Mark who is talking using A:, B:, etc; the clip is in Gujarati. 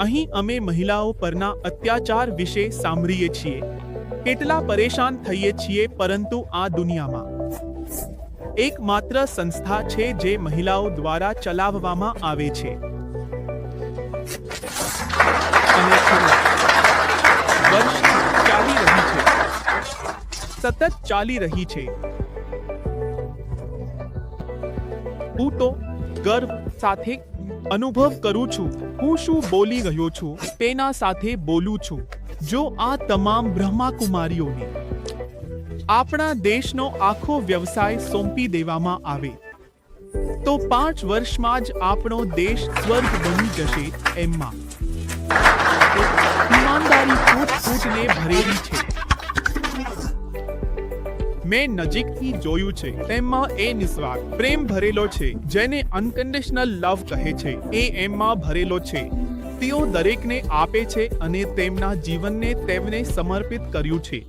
A: અહીં અમે મહિલાઓ પરના અત્યાચાર વિશે સાંભળીએ છીએ. કેટલા પરેશાન થઈએ છીએ પરંતુ આ દુનિયામાં. એકમાત્ર સંસ્થા છે જે મહિલાઓ દ્વારા ચલાવવામાં આવે છે. ચાલી રહી છે. સતત ચાલી રહી છે. હું તો ગર્વ સાથે અનુભવ કરું છું. હું શું બોલી રહ્યો છું? તેના સાથે બોલું છું. જો આ તમામ બ્રહ્માકુમારીઓને આપણા દેશનો આખો વ્યવસાય સોંપી દેવામાં આવે, તો પાંચ વર્ષમાં જ આપણો દેશ સ્વર્ગ બની જશે એમમાં. ઈમાનદારી ફૂટ ફૂટને ભરેલી છે. મેં નજીકથી જોયું છે. તેમાં એ નિસ્વાર્થ, પ્રેમ ભરેલો છે, જેને અનકન્ડિશનલ લવ કહે છે. એ એમમાં ભરેલો છે. તેઓ દરેકને આપે છે અને તેમના જીવનને તેમને સમર્પિત કર્યું છે.